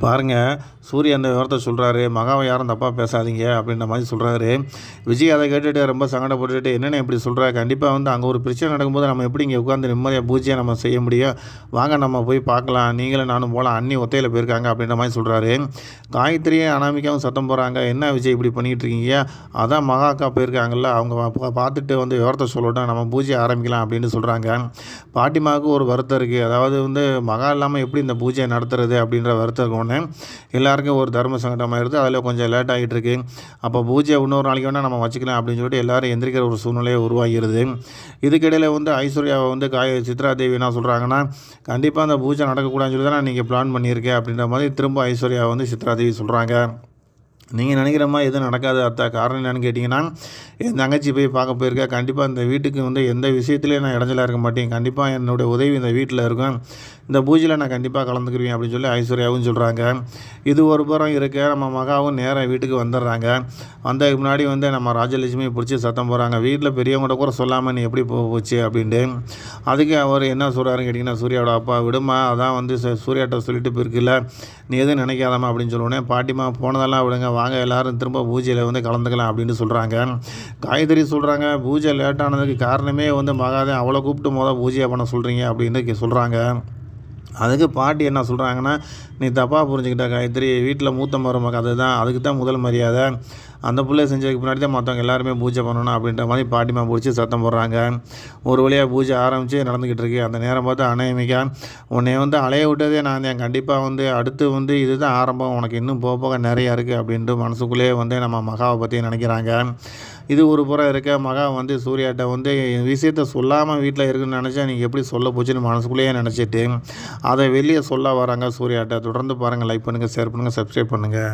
பாருங்கள் சூரிய அந்த விவரத்தை சொல்கிறாரு மகாவை யாரும் தப்பாக பேசாதீங்க அப்படின்ற மாதிரி சொல்கிறாரு விஜய் அதை கேட்டுட்டு ரொம்ப சங்கடப்பட்டுட்டு என்னென்ன இப்படி சொல்கிறா கண்டிப்பாக வந்து அங்கே ஒரு பிரச்சனை நடக்கும்போது நம்ம எப்படி இங்கே உட்காந்து நிம்மதியாக பூஜையை நம்ம செய்ய முடியும்? வாங்க நம்ம போய் பார்க்கலாம். நீங்களும் நானும் போகலாம் அண்ணி ஒத்தையில் போயிருக்காங்க அப்படின்ற மாதிரி சொல்கிறாரு காயத்ரியும் அனாமிக்காவும் சத்தம் போகிறாங்க என்ன விஜய் இப்படி பண்ணிகிட்டு இருக்கீங்க? அதான் மகா அக்கா போயிருக்காங்கல்ல அவங்க பார்த்துட்டு வந்து விவரத்தை சொல்லட்டும் நம்ம பூஜையை ஆரம்பிக்கலாம் அப்படின்னு சொல்கிறாங்க பாட்டிமாவுக்கு ஒரு வருத்தம் இருக்குது அதாவது வந்து மகா இல்லாமல் எப்படி இந்த பூஜையை நடத்துறது அப்படின்ற வருத்தம் இருக்கும் இருக்கணும் எல்லாருக்கும் ஒரு தர்ம சங்கடமாயிருது அதில் கொஞ்சம் லேட் ஆகிட்டு இருக்கு அப்போ பூஜை இன்னொரு நாளைக்கு வேணால் நம்ம வச்சுக்கலாம் அப்படின்னு சொல்லிட்டு எல்லாரும் எந்திரிக்கிற ஒரு சூழ்நிலையை உருவாகிறது இதுக்கிடையில் வந்து ஐஸ்வர்யாவை வந்து காய சித்ரா தேவி என்ன சொல்கிறாங்கன்னா கண்டிப்பாக அந்த பூஜை நடக்கக்கூடாதுன்னு சொல்லி தான் நீங்கள் பிளான் பண்ணியிருக்கேன் அப்படின்ற மாதிரி திரும்ப ஐஸ்வர்யா வந்து சித்ரா தேவி சொல்கிறாங்க நீங்கள் நினைக்கிற மாதிரி எதுவும் நடக்காது அத்தா. காரணம் என்னன்னு கேட்டிங்கன்னா என் தங்கச்சி போய் பார்க்க போயிருக்கா. கண்டிப்பாக இந்த வீட்டுக்கு வந்து எந்த விஷயத்துலையும் நான் இடைஞ்சலாக இருக்க மாட்டேன். கண்டிப்பாக என்னுடைய உதவி இந்த வீட்டில் இருக்கும். இந்த பூஜையில் நான் கண்டிப்பாக கலந்துக்கிருவேன் அப்படின்னு சொல்லி ஐஸ்வர்யாவும் சொல்கிறாங்க இது ஒரு புறம் இருக்க. நம்ம மகாவும் நேராக வீட்டுக்கு வந்துடுறாங்க. வந்ததுக்கு முன்னாடி வந்து நம்ம ராஜலட்சுமியை பிடிச்சி சத்தம் போகிறாங்க வீட்டில் பெரியவங்கள்ட்ட கூட சொல்லாமல் நீ எப்படி போச்சு அப்படின்ட்டு. அதுக்கு அவர் என்ன சொல்கிறாருன்னு கேட்டிங்கன்னா சூர்யாவோட அப்பா விடுமா? அதான் வந்து சூர்யாட்ட சொல்லிட்டு போயிருக்குல்ல. நீ எதுவும் நினைக்காதம்மா அப்படின்னு சொல்லுவோன்னே பாட்டிமா போனதெல்லாம் விடுங்க. வாங்க எல்லோரும் திரும்ப பூஜையில் வந்து கலந்துக்கலாம் அப்படின்னு சொல்கிறாங்க காயத்ரி சொல்கிறாங்க பூஜை லேட்டானதுக்கு காரணமே வந்து மகாதேவன் அவளை கூப்பிட்டு மொதல் பூஜையை பண்ண சொல்கிறீங்க அப்படின்னு சொல்கிறாங்க அதுக்கு பாட்டி என்ன சொல்கிறாங்கன்னா நீ தப்பாக புரிஞ்சுக்கிட்ட காயத்ரி. வீட்டில் மூத்த மருமக அதுதான். அதுக்கு தான் முதல் மரியாதை. அந்த பிள்ளை செஞ்சதுக்கு பின்னாடி தான் மற்றவங்க எல்லாருமே பூஜை பண்ணணும் அப்படின்ற மாதிரி பாட்டிமா பிடிச்சி சத்தம் போடுறாங்க. ஒரு வழியாக பூஜை ஆரம்பித்து நடந்துக்கிட்டு இருக்கு. அந்த நேரம் பார்த்து அநேமிக்கா உன்னை வந்து அலைய விட்டதே நான் என் கண்டிப்பாக வந்து அடுத்து வந்து இதுதான் ஆரம்பம். உனக்கு இன்னும் போக போக நிறையா இருக்குது அப்படின்ட்டு மனசுக்குள்ளேயே வந்து நம்ம மகாவை பற்றி நினைக்கிறாங்க. இது ஒரு புறம் இருக்க. மகா வந்து சூர்யாட்ட வந்து விஷயத்த சொல்லாமல் வீட்டில் இருக்குன்னு நினச்சா நீங்கள் எப்படி சொல்ல போச்சுன்னு மனசுக்குள்ளேயே நினச்சிட்டு அதை வெளியே சொல்ல வராங்க சூர்யாட்ட. தொடர்ந்து பாருங்கள் லைக் பண்ணுங்கள் ஷேர் பண்ணுங்கள் சப்ஸ்கிரைப் பண்ணுங்கள்